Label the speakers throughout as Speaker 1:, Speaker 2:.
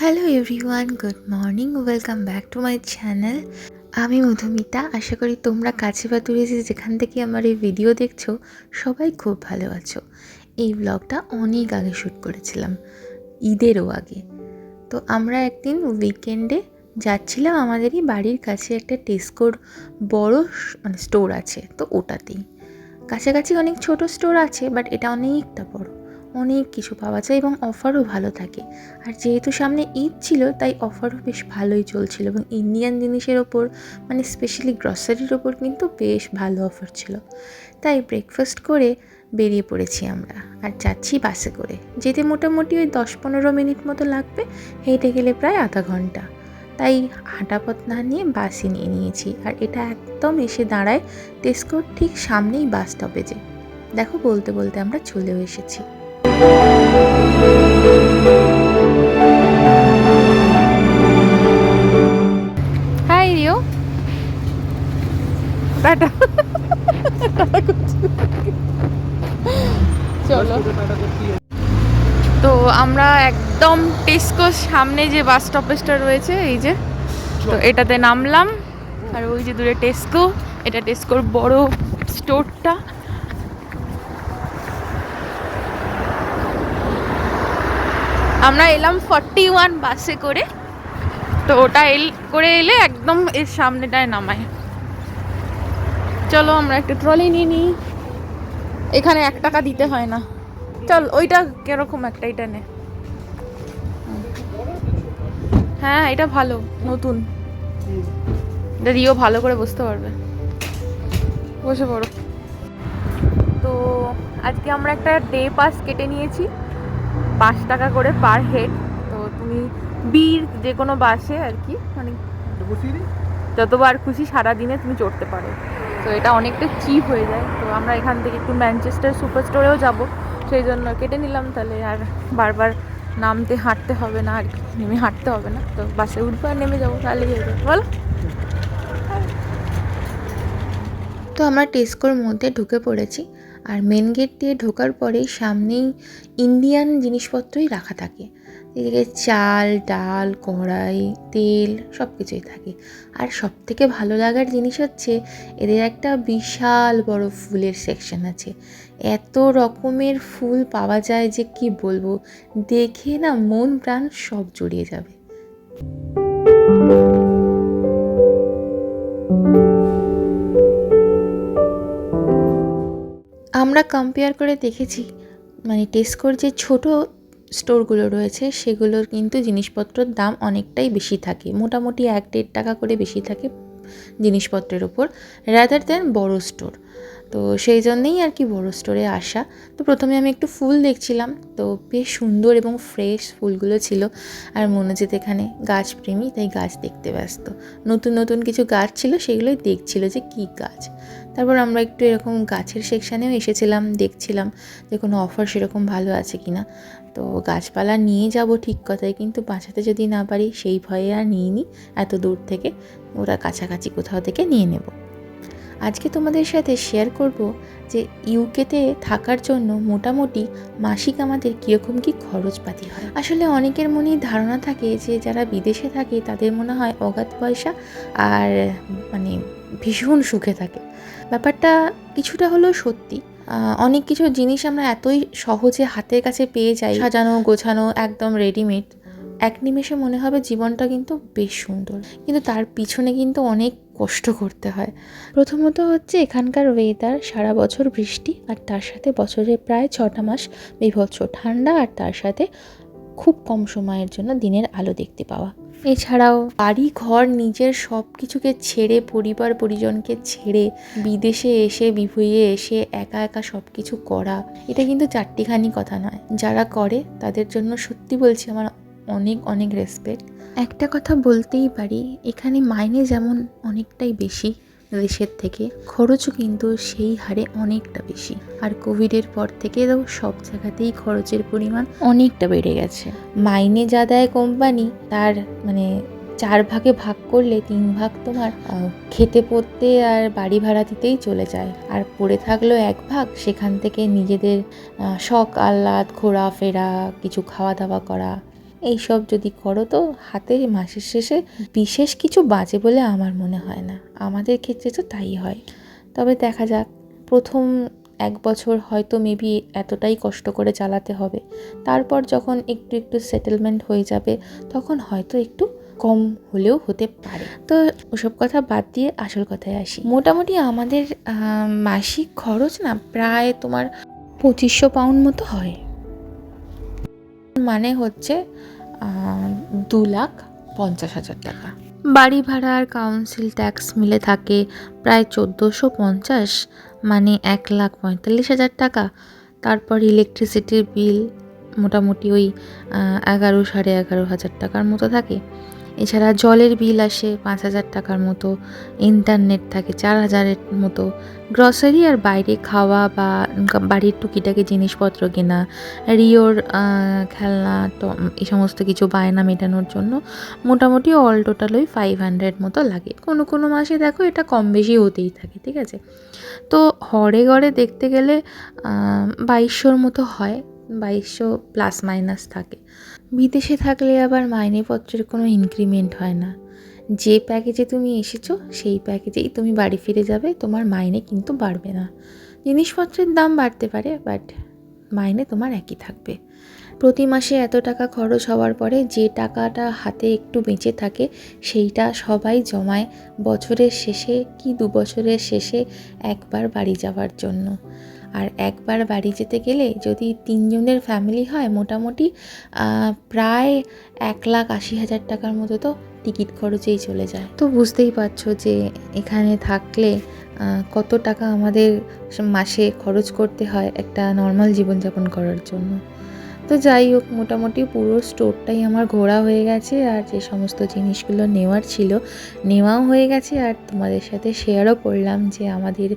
Speaker 1: hello everyone good morning welcome back to my channel আমি মধুমিতা, আশা করি তোমরা কাছে বা দূরে যেখান থেকে আমার এই ভিডিও দেখছ, সবাই খুব ভালো আছো। এই ব্লগটা অনেক আগে শ্যুট করেছিলাম, ঈদেরও আগে। তো আমরা একদিন উইকেন্ডে যাচ্ছিলাম আমাদেরই বাড়ির কাছে একটা টেস্কোর বড় মানে স্টোর আছে, তো ওটাতেই। কাছাকাছি অনেক ছোট স্টোর আছে বাট এটা অনেকটা বড়। অনেক কিছু পাওয়া যায় এবং অফারও ভালো থাকে। আর যেহেতু সামনে ঈদ ছিল, তাই অফারও বেশ ভালোই চলছিল এবং ইন্ডিয়ান জিনিসের ওপর মানে স্পেশালি গ্রসারির ওপর কিন্তু বেশ ভালো অফার ছিল। তাই ব্রেকফাস্ট করে বেরিয়ে পড়েছি আমরা। আর যাচ্ছি বাসে করে। যেতে মোটামুটি ওই দশ পনেরো মিনিট মতো লাগবে। হেঁটে গেলে প্রায় আধা ঘণ্টা। তাই হাঁটা পথ না নিয়ে বাসই নিয়ে নিয়েছি। আর এটা একদম এসে দাঁড়ায় টেস্কোর ঠিক সামনেই বাস স্টপেজে। দেখো বলতে বলতে আমরা চলেও এসেছি। হাই রিও টাটা চলো তো আমরা একদম টেস্কোর সামনে যে বাস স্টপেজটা রয়েছে এই যে তো এটাতে নামলাম। আর ওই যে দূরে টেস্কো এটা টেস্কোর বড় স্টোরটা। আমরা এলাম ফর্টি ওয়ান বাসে করে। তো ওটা এল, করে এলে একদম এর সামনেটায় নামায় চলো আমরা একটা ট্রলি নিয়ে নিই। এখানে এক টাকা দিতে হয় না। চল, ওইটা কীরকম একটা, এটা নে। হ্যাঁ এটা ভালো, নতুন। এটা ভালো করে বুঝতে পারবে। বসে পড়ো। তো আজকে আমরা একটা ডে পাস কেটে নিয়েছি। পাঁচ টাকা করে পার হেড। তো তুমি বীর যে কোনো বাসে আর কি মানে যতবার খুশি সারা দিনে তুমি চড়তে পারো। তো এটা অনেকটা চিপ হয়ে যায়। তো আমরা এখান থেকে একটু ম্যানচেস্টার সুপার স্টোরেও যাব। সেই জন্য কেটে নিলাম তাহলে আর বারবার নামতে হাঁটতে হবে না আর কি নেমে হাঁটতে হবে না। তো বাসে উঠবো আর নেমে যাব তাহলেই হয়ে যাবে। বলো। তো আমরা টেস্কোর মধ্যে ঢুকে পড়েছি। আর মেন গেট দিয়ে ঢোকার পরেই সামনেই ইন্ডিয়ান জিনিসপত্রই রাখা থাকে। এদিকে চাল, ডাল, কড়াই, তেল সব কিছুই থাকে। আর সব থেকে ভালো লাগার জিনিস হচ্ছে এদের একটা বিশাল বড় ফুলের সেকশন আছে। এত রকমের ফুল পাওয়া যায় যে কি বলব? দেখে না মন প্রাণ সব জুড়িয়ে যাবে। আমরা কম্পেয়ার করে দেখেছি মানে টেস্কোর যে ছোট স্টোরগুলো রয়েছে, সেগুলোর কিন্তু জিনিসপত্রের দাম অনেকটাই বেশি থাকে। মোটামুটি এক দেড় টাকা করে বেশি থাকে জিনিসপত্রের ওপর রাদার দেন বড় স্টোর তো সেই জন্যেই আর কি বড় স্টোরে আসা। তো প্রথমে আমি একটু ফুল দেখছিলাম, তো বেশ সুন্দর এবং ফ্রেশ ফুলগুলো ছিল। আর মনে মনোজিৎ এখানে গাছপ্রেমী তাই গাছ দেখতে ব্যস্ত। নতুন নতুন কিছু গাছ ছিল, সেগুলোই দেখছিল যে কী গাছ। তারপর আমরা একটু এরকম গাছের সেকশানেও এসেছিলাম, দেখছিলাম যে কোনো অফার সেরকম ভালো আছে কি না তো গাছপালা নিয়ে যাব ঠিক কথাই, কিন্তু বাঁচাতে যদি না পারি সেই ভয়ে আর নিয়ে নিই এত দূর থেকে। ওরা কাছাকাছি কোথাও থেকে নিয়ে নেব। আজকে তোমাদের সাথে শেয়ার করব যে ইউকেতে থাকার জন্য মোটামুটি মাসিক আমাদের কীরকম কী খরচপাতি হয়। আসলে অনেকের মনেই ধারণা থাকে যে যারা বিদেশে থাকে তাদের মনে হয় অগাধ পয়সা আর মানে ভীষণ সুখে থাকে। ব্যাপারটা কিছুটা হলেও সত্যি। অনেক কিছু জিনিস আমরা এতই সহজে হাতের কাছে পেয়ে যাই। সাজানো, গোছানো, একদম রেডিমেড এক নিমেষে মনে হবে জীবনটা কিন্তু বেশ সুন্দর। কিন্তু তার পিছনে কিন্তু অনেক কষ্ট করতে হয়। প্রথমত হচ্ছে এখানকার ওয়েদার সারা বছর বৃষ্টি, আর তার সাথে বছরের প্রায় ছটা মাস বিভৎস ঠান্ডা, আর তার সাথে খুব কম সময়ের জন্য দিনের আলো দেখতে পাওয়া। এছাড়াও বাড়ি ঘর নিজের সব কিছুকে ছেড়ে, পরিবার পরিজনকে ছেড়ে, বিদেশে এসে বিভুয়ে এসে একা একা সব কিছু করা, এটা কিন্তু চারটিখানি কথা নয়। যারা করে, তাদের জন্য সত্যি বলছি আমার অনেক অনেক রেসপেক্ট একটা কথা বলতেই পারি, এখানে মাইনে যেমন অনেকটাই বেশি। দেশের থেকে, খরচও কিন্তু সেই হারে অনেকটা বেশি। আর কোভিডের পর থেকে তো সব জায়গাতেই খরচের পরিমাণ অনেকটা বেড়ে গেছে। মাইনে যা দেয় কোম্পানি তার মানে চার ভাগে ভাগ করলে তিন ভাগ তোমার খেতে পড়তে আর বাড়ি ভাড়া দিতেই চলে যায়। আর পড়ে থাকল এক ভাগ, সেখান থেকে নিজেদের শখ, আহ্লাদ, ঘোরাফেরা, কিছু খাওয়া দাওয়া করা এইসব যদি করো তো হাতে মাসের শেষে বিশেষ কিছু বাজে বলে আমার মনে হয় না। আমাদের ক্ষেত্রে তো তাই হয়। তবে দেখা যাক, প্রথম এক বছর হয়তো মেবি এতটাই কষ্ট করে চালাতে হবে। তারপর যখন একটু একটু সেটেলমেন্ট হয়ে যাবে, তখন হয়তো একটু কম হলেও হতে পারে। তো ওসব কথা বাদ দিয়ে আসল কথায় আসি। মোটামুটি আমাদের মাসিক খরচ না প্রায় তোমার পঁচিশশো পাউন্ড মতো হয়। মানে হচ্ছে দু লাখ পঞ্চাশ হাজার টাকা। বাড়ি ভাড়া আর কাউন্সিল ট্যাক্স মিলে থাকে প্রায় চোদ্দোশো পঞ্চাশ মানে এক লাখ পঁয়তাল্লিশ হাজার টাকা। তারপর ইলেকট্রিসিটির বিল মোটামুটি ওই এগারো সাড়ে এগারো হাজার টাকার মতো থাকে। এছাড়া জলের বিল আসে পাঁচ হাজার টাকার মতো, ইন্টারনেট থাকে চার হাজারের মতো। গ্রসারি আর বাইরে খাওয়া বা বাড়ির টুকিটাকি জিনিসপত্র কেনা, রিওর খেলনা এই সমস্ত কিছু বায়না মেটানোর জন্য মোটামুটি অল টোটাল ওই ফাইভ হান্ড্রেড মতো লাগে। কোনো কোনো মাসে দেখো এটা কম বেশি হতেই থাকে, ঠিক আছে? তো হরে গড়ে দেখতে গেলে বাইশশোর মতো হয়। বাইশশো প্লাস মাইনাস থাকে। বিদেশে থাকলে আবার মাইনেপত্রের কোনো ইনক্রিমেন্ট হয় না। যে প্যাকেজে তুমি এসেছ, সেই প্যাকেজেই তুমি বাড়ি ফিরে যাবে, তোমার মাইনে কিন্তু বাড়বে না। জিনিসপত্রের দাম বাড়তে পারে বাট মাইনে তোমার একই থাকবে। প্রতি মাসে এত টাকা খরচ হওয়ার পরে যে টাকাটা হাতে একটু বেঁচে থাকে, সেইটা সবাই জমায় বছরের শেষে কি দু বছরের শেষে একবার বাড়ি যাওয়ার জন্য। আর একবার বাড়ি যেতে গেলে যদি তিনজনের ফ্যামিলি হয় মোটামুটি প্রায় এক লাখ আশি হাজার টাকার মতো তো টিকিট খরচেই চলে যায়। তো বুঝতেই পারছ যে এখানে থাকলে কত টাকা আমাদের মাসে খরচ করতে হয় একটা নর্মাল জীবনযাপন করার জন্য। তো যাই হোক, মোটামুটি পুরো স্টোরটাই আমার ঘোরা হয়ে গেছে আর যে সমস্ত জিনিসগুলো নেওয়ার ছিল নেওয়াও হয়ে গেছে। আর তোমাদের সাথে শেয়ারও করলাম যে আমাদের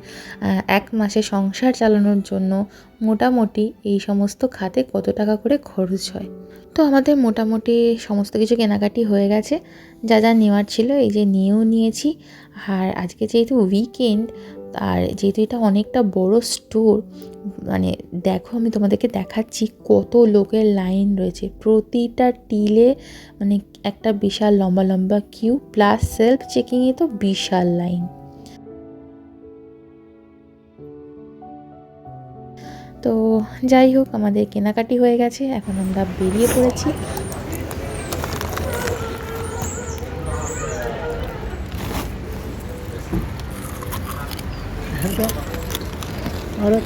Speaker 1: এক মাসে সংসার চালানোর জন্য মোটামুটি এই সমস্ত খাতে কত টাকা করে খরচ হয়। তো আমাদের মোটামুটি সমস্ত কিছু কেনাকাটি হয়ে গেছে। যা যা নেওয়ার ছিল, এই যে নিয়েও নিয়েছি। আর আজকে যেহেতু উইকেন্ড আর যেহেতু এটা অনেকটা বড় স্টোর মানে দেখো আমি তোমাদেরকে দেখাচ্ছি কত লোকের লাইন রয়েছে। প্রতিটা টিলে মানে একটা বিশাল লম্বা লম্বা কিউ প্লাস সেলফ চেকিংয়ে তো বিশাল লাইন তো যাই হোক, আমাদের কেনাকাটি হয়ে গেছে, এখন আমরা বেরিয়ে পড়েছি।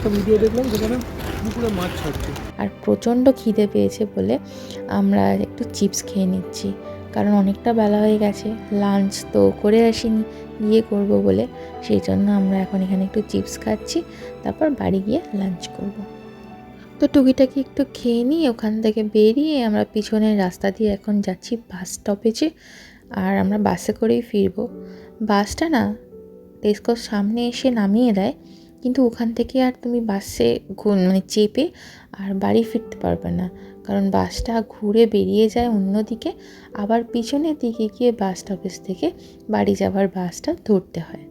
Speaker 2: একটা ভিডিও দেখলাম যেখানে পুকুরে মাছ ছাড়ছে।
Speaker 1: আর প্রচণ্ড খিদে পেয়েছে বলে আমরা একটু চিপস খেয়ে নিচ্ছি। কারণ অনেকটা বেলা হয়ে গেছে লাঞ্চ তো করে আসিনি, গিয়ে করব বলে। সেই জন্য আমরা এখন এখানে একটু চিপস খাচ্ছি, তারপর বাড়ি গিয়ে লাঞ্চ করব। তো টুকিটাকি একটু খেয়ে নিই ওখান থেকে বেরিয়ে আমরা পিছনের রাস্তা দিয়ে এখন যাচ্ছি বাস স্টপেজে আর আমরা বাসে করেই ফিরবো। বাসটা না টেস্কোর সামনে এসে নামিয়ে দেয়। কিন্তু ওখান থেকে আর তুমি বাসে মানে চেপে আর বাড়ি ফিরতে পারবে না। কারণ বাসটা ঘুরে বেরিয়ে যায় অন্যদিকে। আবার পিছনের দিকে গিয়ে বাস স্টপেজ থেকে বাড়ি যাওয়ার বাসটা ধরতে হয়।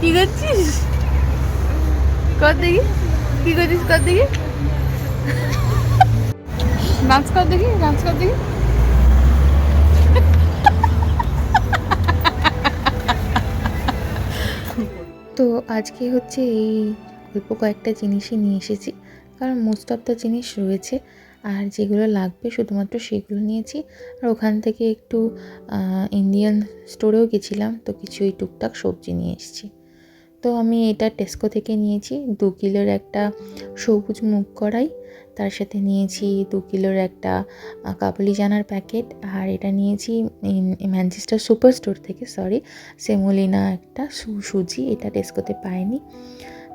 Speaker 3: কি করছিস? কর দেখি। কি করছিস কর দেখি। নাচ কর দেখি, নাচ কর দেখি।
Speaker 1: তো আজকে হচ্ছে এই অল্প কয়েকটা জিনিসই নিয়ে এসেছি, কারণ মোস্ট অফ দ্য জিনিস রয়েছে, আর যেগুলো লাগবে শুধুমাত্র সেগুলো নিয়েছি। আর ওখান থেকে একটু ইন্ডিয়ান স্টোরেও গেছিলাম, তো কিছু ওই টুকটাক সবজি নিয়ে এসেছি। তো আমি এটা টেস্কো থেকে নিয়েছি। দু কিলোর একটা সবুজ মুগ কড়াই, তার সাথে নিয়েছি দু কিলোর একটা কাবুলি চানার প্যাকেট আর এটা নিয়েছি ম্যানচেস্টার সুপার স্টোর থেকে সরি সেমোলিনা একটা সু- সুজি, এটা টেস্কোতে পাইনি।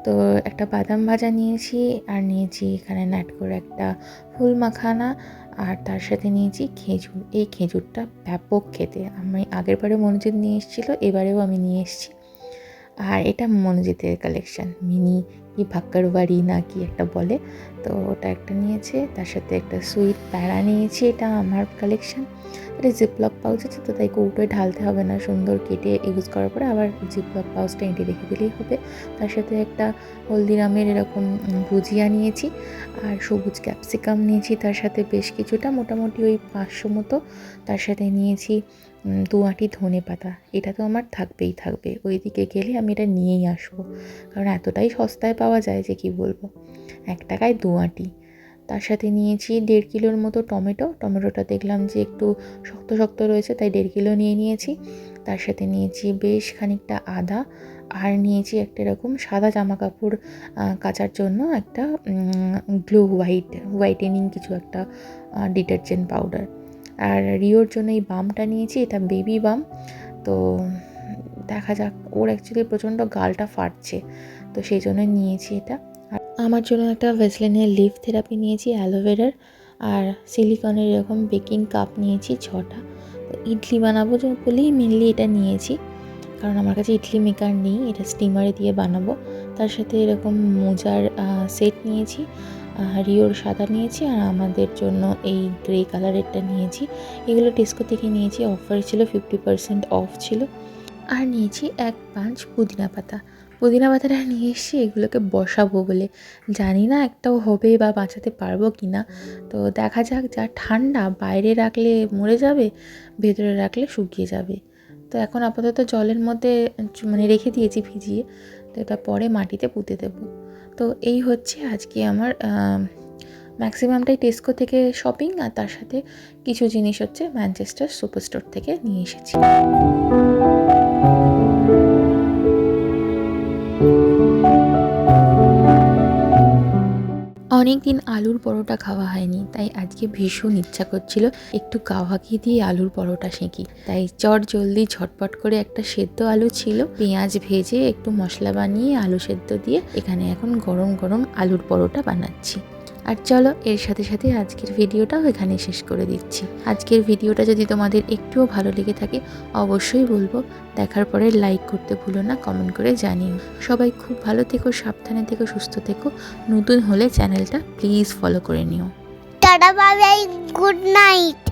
Speaker 1: তো একটা বাদাম ভাজা নিয়েছি, আর নিয়েছি এখানে ন্যাট করে একটা ফুল মাখানা, আর তার সাথে নিয়েছি খেজুর। এই খেজুরটা ব্যাপক খেতে। আমি আগের বারে মনোজিৎ নিয়ে এসেছিল, এবারেও আমি নিয়ে এসেছি। আর এটা মনোজিতের কালেকশন মিনি কি ভাক্কার বাড়ি না কি একটা বলে। তো ওটা একটা নিয়েছে, তার সাথে একটা সুইট প্যারা নিয়েছি, এটা আমার কালেকশন এটা জিপলক পাউচ আছে তো, তাই কৌটোয় ঢালতে হবে না, সুন্দর কেটে ইউজ করার পরে আবার জিপলক পাউচটা এঁটে রেখে দিলেই হবে। তার সাথে একটা হলদিরামের এরকম ভুজিয়া নিয়েছি, আর সবুজ ক্যাপসিকাম নিয়েছি, তার সাথে বেশ কিছুটা, মোটামুটি ওই পাঁচশো মতো। তার সাথে নিয়েছি দু আঁটি ধনে পাতা, এটা তো আমার থাকবেই, থাকবে। ওই দিকে গেলে আমি এটা নিয়েই আসব। কারণ এতটাই সস্তায় পাওয়া যায় যে কি বলব? এক টাকায় দু আঁটি। তার সাথে নিয়েছি দেড় কিলোর মতো টমেটো। টমেটোটা দেখলাম যে একটু শক্ত শক্ত রয়েছে, তাই দেড় কিলো নিয়ে নিয়েছি। তার সাথে নিয়েছি বেশ খানিকটা আদা। আর নিয়েছি একটা এরকম সাদা জামা কাপড় কাচার জন্য একটা গ্লো হোয়াইট, হোয়াইটেনিং কিছু একটা ডিটারজেন্ট পাউডার। আর রিওর জন্য এই বামটা নিয়েছি, এটা বেবি বাম। তো দেখা যাক, ওর অ্যাকচুয়ালি প্রচণ্ড গালটা ফাটছে, তো সেই জন্য নিয়েছি এটা। আর আমার জন্য একটা ভেসলিনের লিভ থেরাপি নিয়েছি অ্যালোভেরার আর সিলিকনের এরকম বেকিং কাপ নিয়েছি, ছটা। তো ইডলি বানাবো বলেই মেনলি এটা নিয়েছি, কারণ আমার কাছে ইডলি মেকার নেই, এটা স্টিমারে দিয়ে বানাবো। তার সাথে এরকম মোজার সেট নিয়েছি। রিওর সাদা নিয়েছি আর আমাদের জন্য এই গ্রে কালারেরটা নিয়েছি। এগুলো টেস্কো থেকে নিয়েছি, অফার ছিল ফিফটি পার্সেন্ট অফ ছিল। আর নিয়েছি এক পাঁচ পুদিনা পাতা। পুদিনা পাতাটা নিয়ে এসেছি এগুলোকে বসাবো বলে। জানি না একটাও হবে বা বাঁচাতে পারব কি না। তো দেখা যাক, যা ঠান্ডা, বাইরে রাখলে মরে যাবে, ভেতরে রাখলে শুকিয়ে যাবে। তো এখন আপাতত জলের মধ্যে মানে রেখে দিয়েছি ভিজিয়ে। তো এটা পরে মাটিতে পুঁতে দেবো। তো এই হচ্ছে আজকে আমার ম্যাক্সিমামটাই টেস্কো থেকে শপিং আর তার সাথে কিছু জিনিস হচ্ছে ম্যানচেস্টার সুপার স্টোর থেকে নিয়ে এসেছি। অনেক দিন আলুর পরোটা খাওয়া হয়নি, তাই আজকে ভীষণ ইচ্ছা করছিল একটু কাওয়াকি দিয়ে আলুর পরোটা সেঁকি। তাই চট জলদি ঝটপট করে একটা সেদ্ধ আলু ছিল, পেঁয়াজ ভেজে একটু মশলা বানিয়ে আলু সেদ্ধ দিয়ে এখানে এখন গরম গরম আলুর পরোটা বানাচ্ছি। আর চলো এর সাথে সাথে আজকের ভিডিওটাও এখানে শেষ করে দিচ্ছি। আজকের ভিডিওটা যদি তোমাদের একটুও ভালো লেগে থাকে, অবশ্যই বলব, দেখার পরে লাইক করতে ভুলো না কমেন্ট করে জানিও। সবাই খুব ভালো থেকো, সাবধানে থেকো, সুস্থ থেকো। নতুন হলে চ্যানেলটা প্লিজ ফলো করে নিও।
Speaker 4: Tata good night